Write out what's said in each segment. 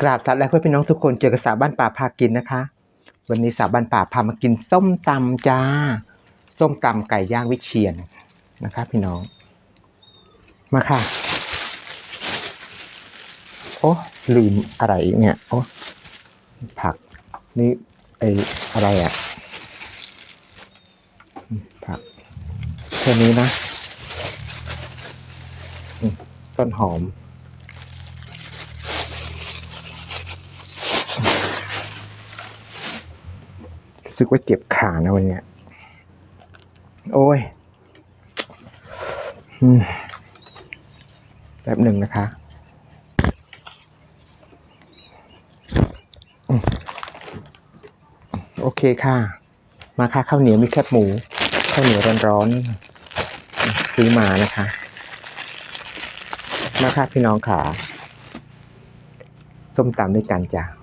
กราบสัตว์และเพื่อนพี่น้องทุกคนเจอกับสาวบ้านป่าพากินนะคะ วันนี้สาวบ้านป่าพามากินส้มตำจ้า ส้มตำไก่ย่างวิเชียนนะคะ พี่น้อง มาค่ะ โอ้ลืมอะไรอีกเนี่ยโอ้ผัก นี่ไออะไรอะ่ะผักแค่นี้นะต้นหอม สึกว่าเจ็บขานะวันเนี้ย โอ้ยแป๊บหนึ่งนะคะโอเคค่ะ มาค่ะข้าวเหนียวมีแคบหมูข้าวเหนียวร้อนๆซื้อมานะคะ มาค่ะพี่น้องขาส้มตำด้วยกันจ้ะ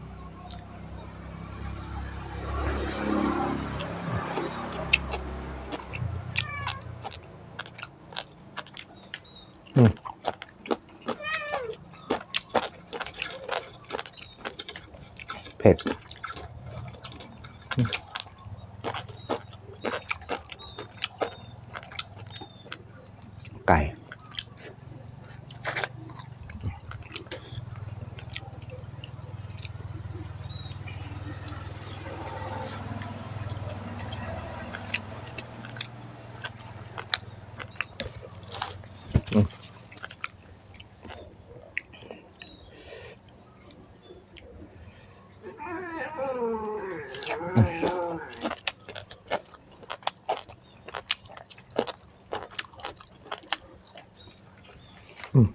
อืม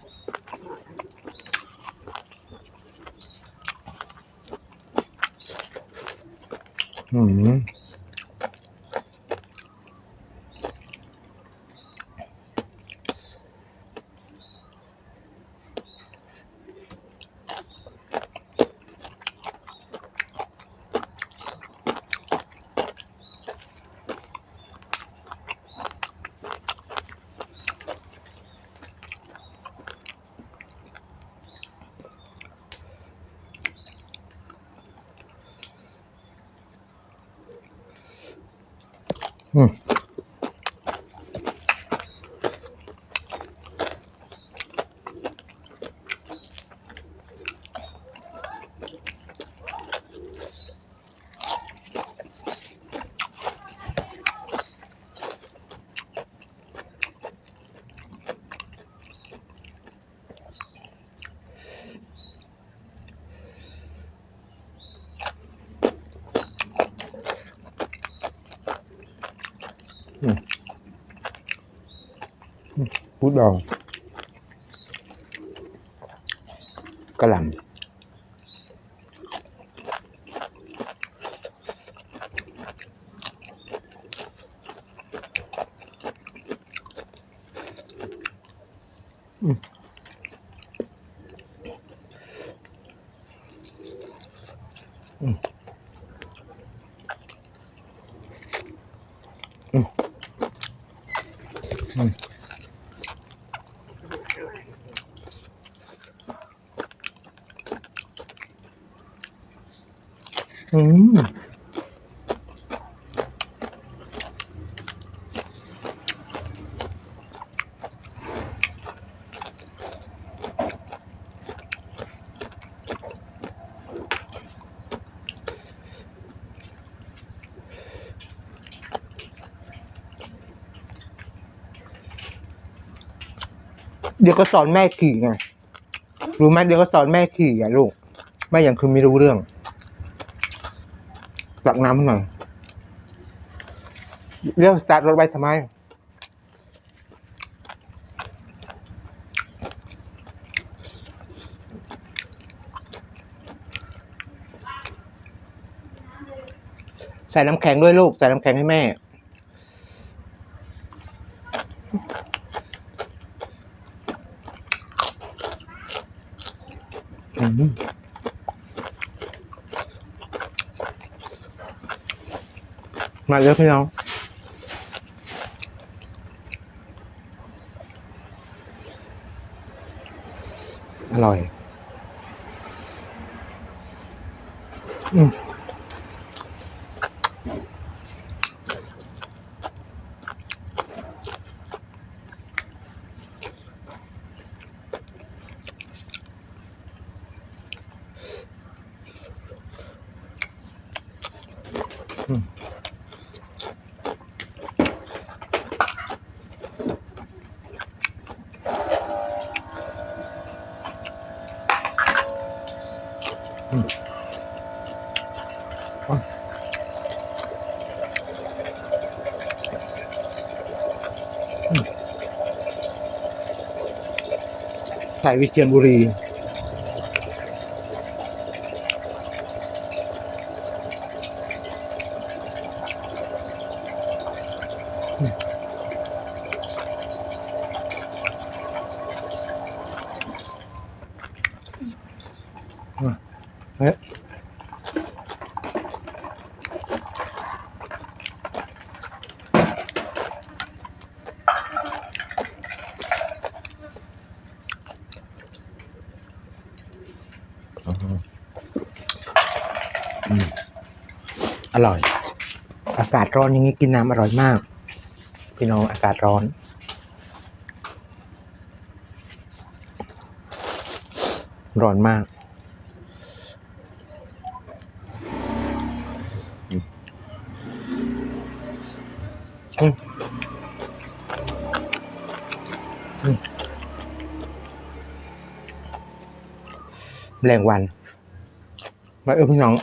อืมอืม พูดดองกระหล่ำอืมอืมอืมอืม อืมเดี๋ยวก็สอนแม่ขี่ไง รู้ไหมเดี๋ยวก็สอนแม่ขี่อะลูก แม่ยังคือไม่รู้เรื่อง ตักน้ำให้หน่อยเรียกสตาร์ทรถไว้ทำไม ใส่น้ำแข็งด้วยลูก ใส่น้ำแข็งให้แม่อืม มาเยอะพี่น้อง อร่อย อืมอืมอืมอ๋ออืม สายวิเชียรบุรี อร่อย อากาศร้อนอย่างนี้กินน้ำอร่อยมาก พี่น้องอากาศร้อน ร้อนมาก อืมอืมแรงวันมาเออพี่น้อง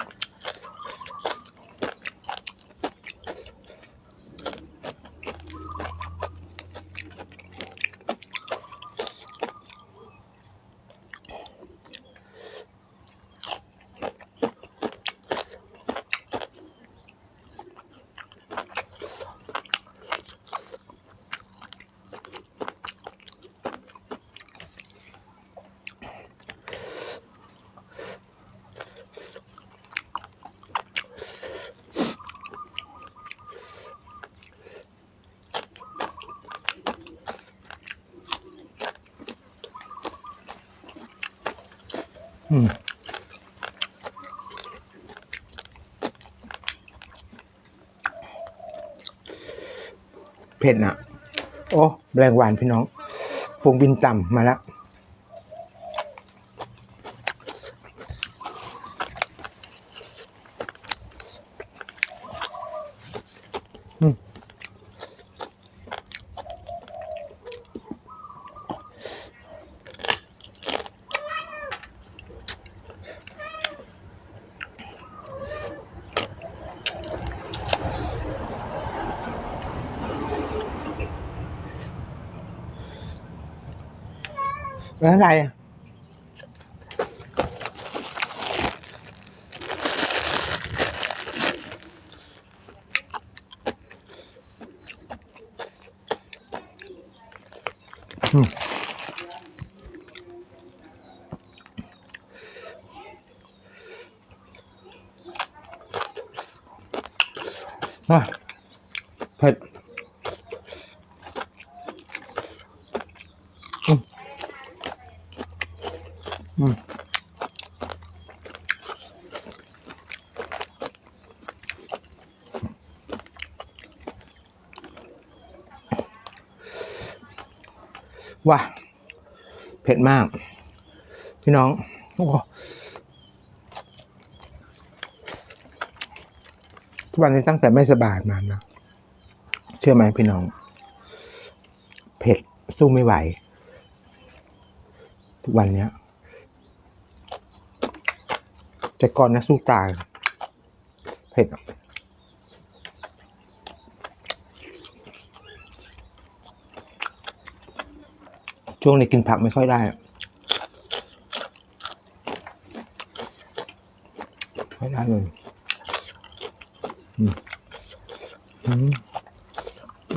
เผ็ดนะโอ้แรงหวานพี่น้องฟงบินต่ำมาแล้ว แล้วอะไรอะ อืมอะเผ็ดอืมอืม ว้าเผ็ดมาก พี่น้อง โอ้ทุกวันนี้ตั้งแต่ไม่สบายมานะเชื่อไหมพี่น้อง เผ็ดสู้ไม่ไหว ทุกวันเนี้ย แต่ก่อนนะสู้ตายเผ็ดช่วงนี้กินผักไม่ค่อยได้ไม่ได้เลยอื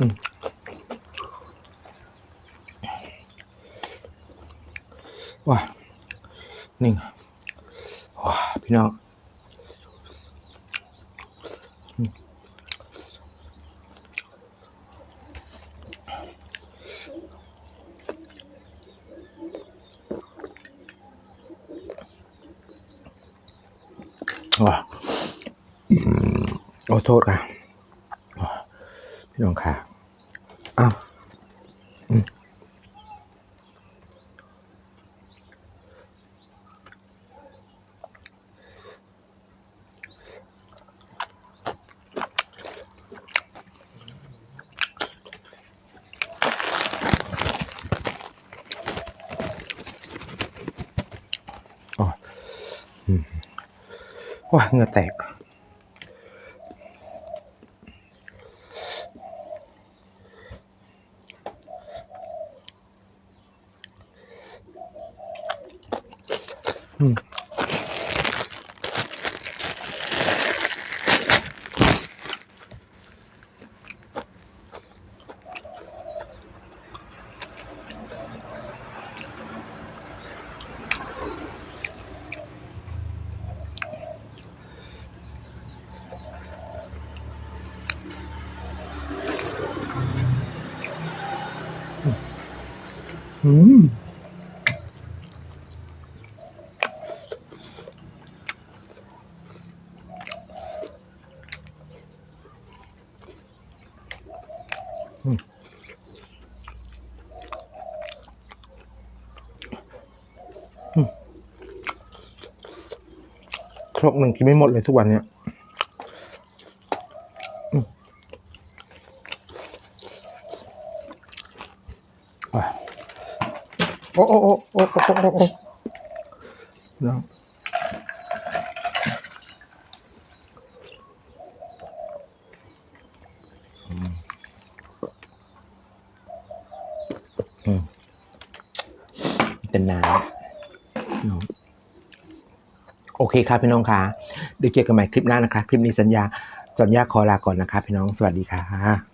ม ว้านี่ไงว้าพี่น้องอืม ว้าอืม โทษค่ะ พี่น้องค่ะ อ้าวว้าเหงื่อแตก 응. 음. รกหนึ่งกินไม่หมดเลยทุกวันเนี้ยโอ้โอ้โอ้โอ้โอ้โอ้โอ้นะเป็นน้ำ โอเคครับพี่น้องคะเดี๋ยวเจอกันใหม่คลิปหน้านะคะคลิปนี้สัญญาสัญญาขอลาก่อนนะคะพี่น้องสวัสดีค่ะ